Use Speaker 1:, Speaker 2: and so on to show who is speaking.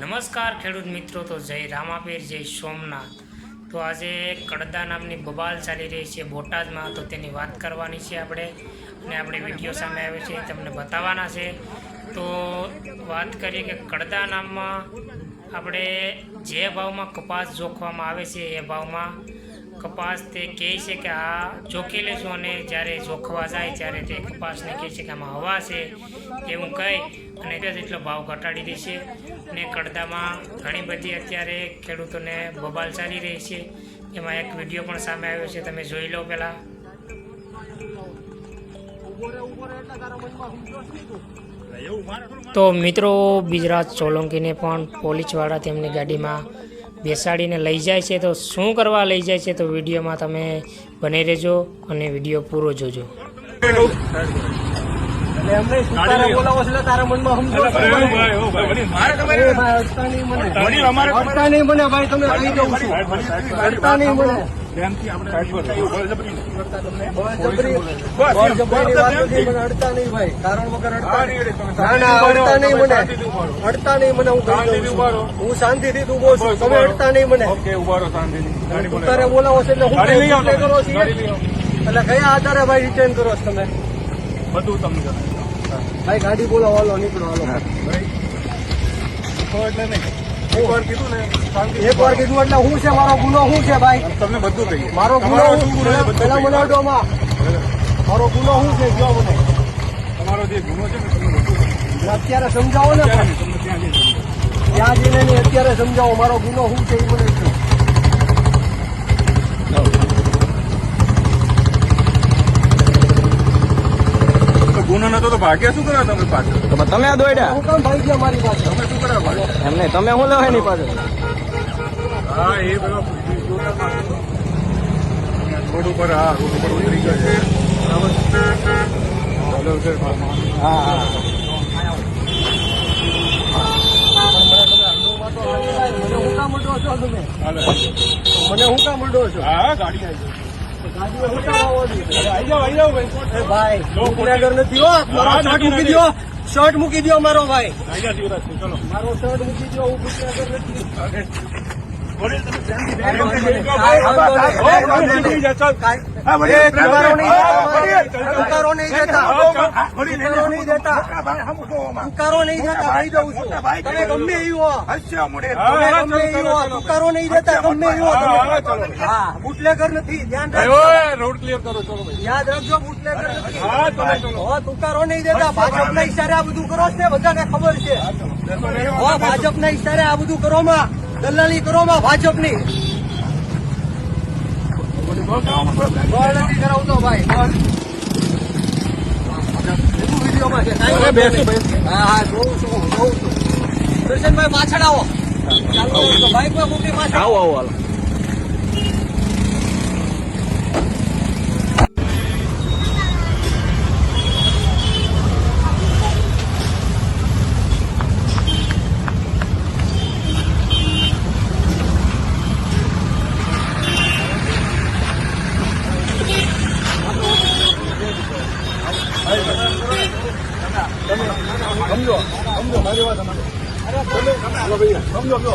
Speaker 1: નમસ્કાર ખેડૂત મિત્રો, તો જય રામાપીર, જય સોમનાથ. તો આજે કડદા નામની બબાલ ચાલી રહી છે બોટાદમાં, તો તેની વાત કરવાની છે આપણે. અને આપણે વીડિયો સામે આવ્યો છે તમને બતાવવાના છે. તો વાત કરીએ કે કડદા નામમાં આપણે જે ભાવમાં કપાસ જોખવામાં આવે છે એ ભાવમાં કપાસ તે કહે છે કે આ જોખી લેશું અને જ્યારે જોખવા જાય ત્યારે તે કપાસને કહે છે કે આમાં હવા છે એવું કહી અને તે એટલો ભાવ ઘટાડી દે છે. અને કડદામાં ઘણી બધી અત્યારે ખેડૂતોને બબાલ ચાલી રહી છે. એમાં એક વીડિયો પણ સામે આવ્યો છે, તમે જોઈ લો પહેલાં. તો મિત્રો બિજરાજ સોલંકીને પણ પોલીસવાળા તેમની ગાડીમાં બેસાડીને લઈ જાય છે. તો શું કરવા લઈ જાય છે તો વિડીયોમાં તમે બની રહેજો અને વીડિયો પૂરો જોજો.
Speaker 2: અડતા નહીં મને. હું શાંતિથી ઊભો છું. તમે અડતા નહીં મને. તારે બોલાવો છે એટલે હું કરો છો
Speaker 3: ગાડી લઈ આવો.
Speaker 2: એટલે કયા આધારે ભાઈ રિટર્ન કરો છો તમે?
Speaker 3: બધું તમને
Speaker 2: ભાઈ ગાડી બોલાવો હાલો નીકળો હાલો.
Speaker 3: એટલે નહીં કીધું ને
Speaker 2: એક વાર કીધું એટલે હું છે મારો ગુનો શું છે ભાઈ?
Speaker 3: તમને બધું કહીએ.
Speaker 2: મારો ગુનો પેલા. અડોમાં મારો ગુનો શું છે જો મને?
Speaker 3: તમારો જે ગુનો છે ને.
Speaker 2: અત્યારે સમજાવો ને
Speaker 3: ત્યાં જઈને
Speaker 2: અત્યારે સમજાવો મારો ગુનો શું છે એ મને કહો.
Speaker 3: તો ગુનો નતો તો ભાગ્યા શું કરવા તમે પાછળ
Speaker 4: તો તમે દોડ્યા
Speaker 2: હું કામ ભાઈ ગયા મારી પાસે.
Speaker 3: તમે શું કરવા પાછળ
Speaker 4: એમને તમે શું લેવા એની પાસે?
Speaker 3: હા એ બધા રોડ ઉપર હા રોડ ઉપર ઉતરી ગયા છે. ચાલો
Speaker 4: હા હા.
Speaker 2: મને હું કામ અડો છો મને હું કામ છો?
Speaker 3: હા ગાડી આવી ભાઈ
Speaker 2: નથી હો મારો શર્ટ મૂકી દો શર્ટ મૂકી દો મારો ભાઈ મારો શર્ટ મૂકી દો હું નથી વાંધો નહીં. દેતા. નહીં નહીં કહી દઉં છું. તમે ગમે એવું હો. તમે ગમે એ હો. તુકારો નહીં દેતા ગમે એ હો.
Speaker 3: હા, હા,
Speaker 2: તમે.
Speaker 3: ચલો.
Speaker 2: હા બુટલેગર નથી. ધ્યાન રાખજો.
Speaker 3: રોડ ક્લિયર કરો ચલો
Speaker 2: યાદ રાખજો બુટલેગર નથી.
Speaker 3: હા
Speaker 2: નહીં દેતા ભાજપના ઈશારે આ બધું કરો છે ને? બધાને ખબર છે. હો ભાજપના ઈશારે આ બધું કરો માં દલાલી કરો માં ભાજપની. દર્શનભાઈ પાછળ આવો ચાલો બાઇકમાં મૂકી પાછળ
Speaker 4: આવો આવો. હાલો
Speaker 3: સમજો સમજો મારી વાત સમજો. સમજો સમજો.